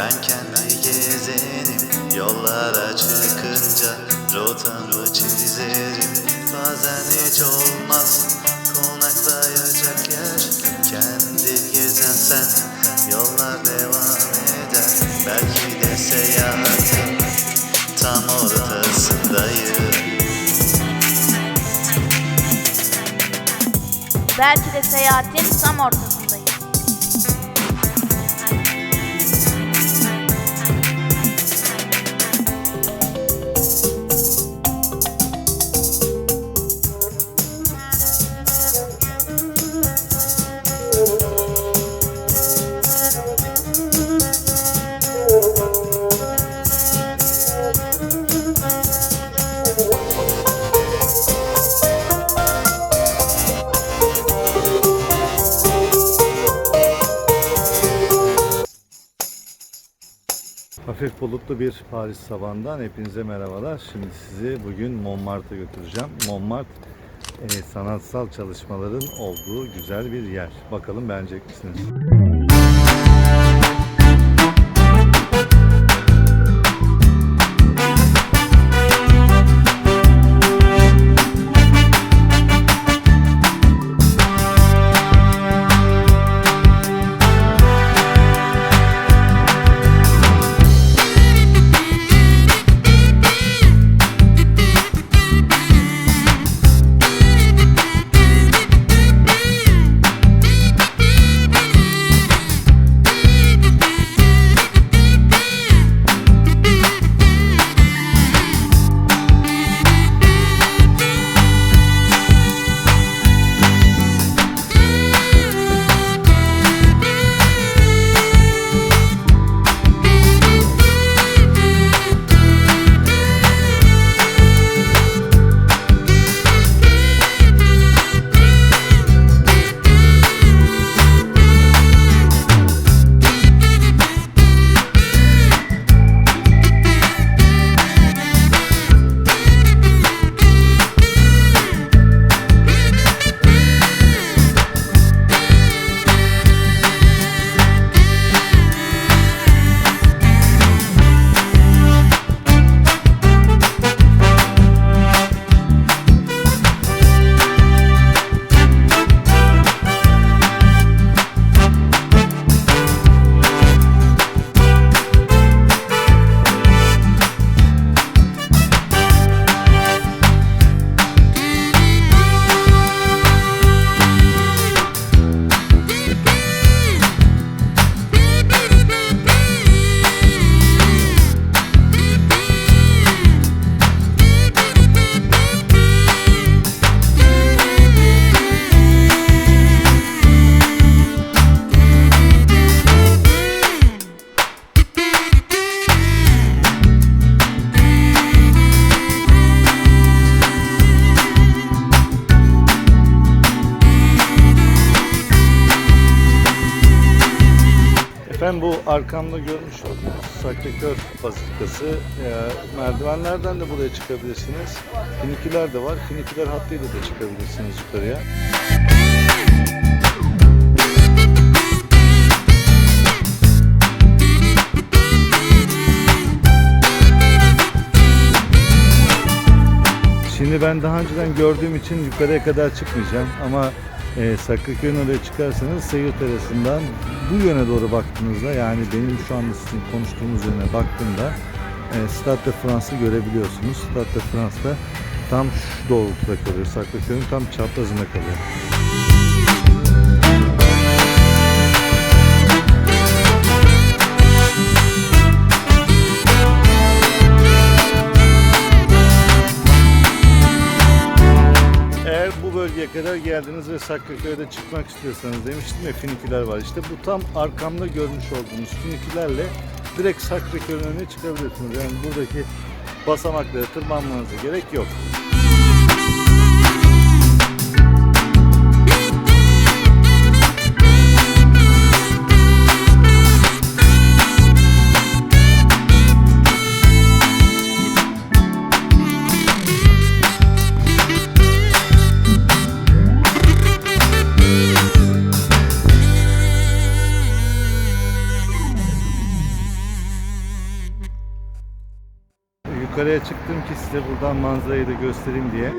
Ben kendi gezenim Yollara çıkınca Rotamı çizerim. Bazen hiç olmaz Konaklayacak yer. Kendi gezen sen Yollar devam eder. Belki de seyahatin Tam ortasındayım. Belki de seyahatin tam ortasındayız. Hafif bulutlu bir Paris sabahından hepinize merhabalar. Şimdi sizi bugün Montmartre'a götüreceğim. Montmartre e, sanatsal çalışmaların olduğu güzel bir yer. Bakalım beğenecek misiniz? Arkamda görmüş olduğunuz Sacré-Cœur Bazilikası. Ee, merdivenlerden de buraya çıkabilirsiniz. Finiküler de var. Finiküler hattıyla da çıkabilirsiniz yukarıya. Şimdi ben daha önceden gördüğüm için yukarıya kadar çıkmayacağım ama e, Sacré-Cœur'ün oraya çıkarsanız Seyir Terası'ndan bu yöne doğru baktığınızda yani benim şu anda sizin konuştuğumuz yöne baktığımda e, Stade de France'ı görebiliyorsunuz. Stade de France'da tam şu doğrultuda kalıyor. Sacré-Cœur'ün tam çaprazında kalıyor. Bölgeye kadar geldiniz ve Sakkaköy'de çıkmak istiyorsanız demiştim ya finiküler var. İşte bu tam arkamda görmüş olduğunuz finikülerle direkt Sakkaköy'ün önüne çıkabilirsiniz. Yani buradaki basamakları tırmanmanıza gerek yok. Yukarıya çıktım ki size buradan manzarayı da göstereyim diye.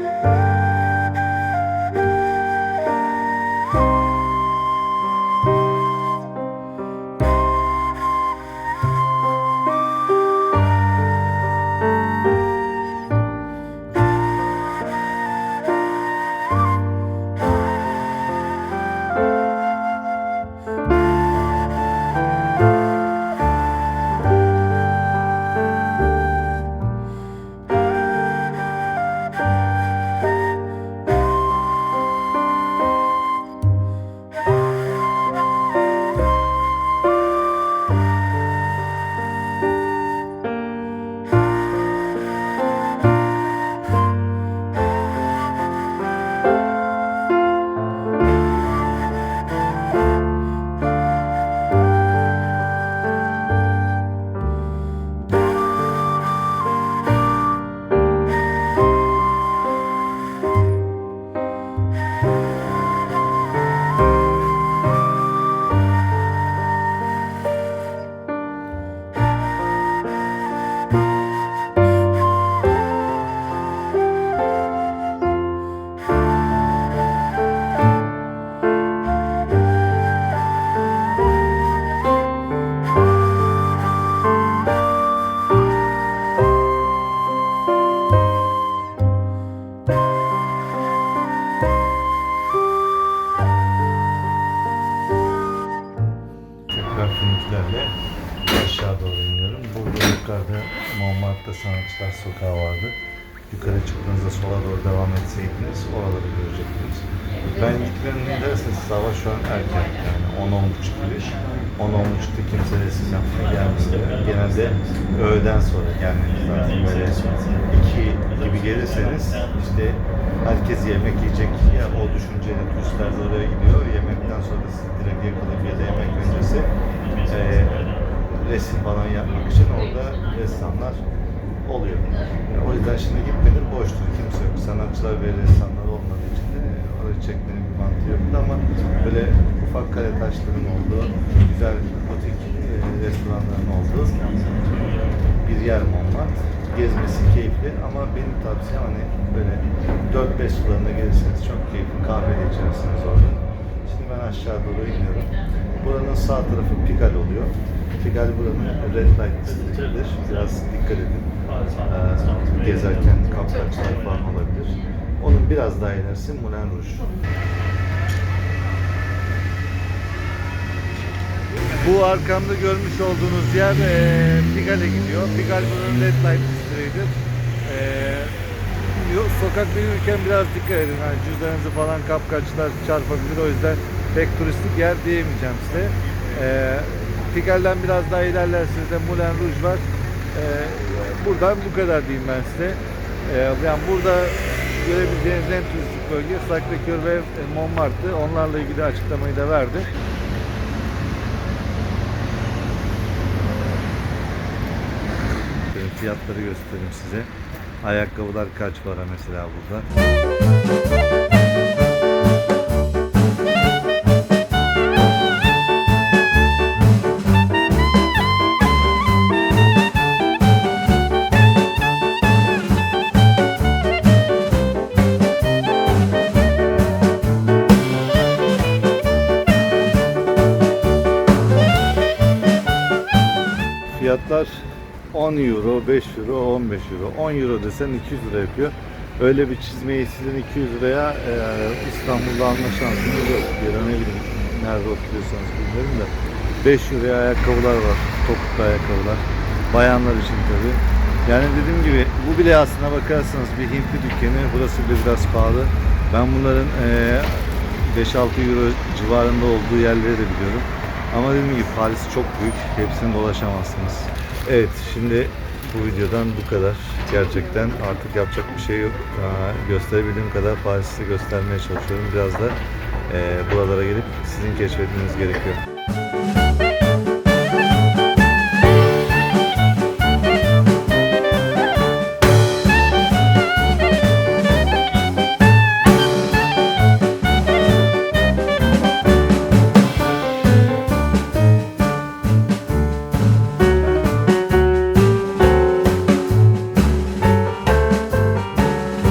Devam etseydiniz oraları görecektiniz. Ben gittiğimde derseniz hava şu an erken yani 10-10.30 gibi. 10-10.30'da kimse resim yapmaya gelmiyor. Genelde öğleden sonra yani zaten böyle 2 gibi gelirseniz işte herkes yemek yiyecek ya o düşünceyle turistler de oraya gidiyor. Yemekten sonra sizi direkt yakalayıp ya da yemek öncesi eee resim falan yapmak için orada ressamlar oluyor. Yani o yüzden şimdi gitmedim boştur kimse yok. Sanatçılar ve ressamlar olmadığı için de orayı çekmenin bir mantığı yoktu ama böyle ufak kare taşların olduğu, güzel butik e, restoranların olduğu bir yer Montmartre. Gezmesi keyifli ama benim tavsiyem hani böyle 4-5 sularına gelirseniz çok keyifli kahve de içersiniz orada. Şimdi ben aşağı doğru iniyorum. Buranın sağ tarafı Pigalle oluyor. Pigalle buranın red light distrikt'idir. Biraz dikkat edin. Ee, gezerken kapkaçlar falan olabilir. Onun biraz daha ilerisi Moulin Rouge. Bu arkamda görmüş olduğunuz yer e, Pigalle gidiyor. Pigalle buranın red light districtidir. E, sokakta yürürken biraz dikkat edin. Yani cüzdanınızı falan kapkaçlar çarpabilir. O yüzden pek turistik yer diyemeyeceğim size. E, Pigalle'den biraz daha ilerlerseniz de Moulin Rouge var. E, buradan bu kadar diyeyim ben size. E, yani burada görebileceğiniz en turistik bölge Sacré-Cœur ve Montmartre. Onlarla ilgili açıklamayı da verdi. Fiyatları göstereyim size. Ayakkabılar kaç para mesela burada? 10 euro, 5 euro, 15 euro. 10 euro desen 200 lira yapıyor. Öyle bir çizmeyi sizin 200 liraya e, İstanbul'da alma şansınız yok. Ya ne bileyim nerede oturuyorsanız bilmiyorum da. 5 euroya ayakkabılar var. Topuklu ayakkabılar. Bayanlar için tabii. Yani dediğim gibi bu bile aslına bakarsanız bir Hintli dükkanı. Burası bile biraz pahalı. Ben bunların e, 5-6 euro civarında olduğu yerleri de biliyorum. Ama dediğim gibi Paris çok büyük. Hepsini dolaşamazsınız. Evet şimdi bu videodan bu kadar. Gerçekten artık yapacak bir şey yok. Aa, gösterebildiğim kadar Paris'i göstermeye çalışıyorum. Biraz da e, buralara gelip sizin keşfetmeniz gerekiyor.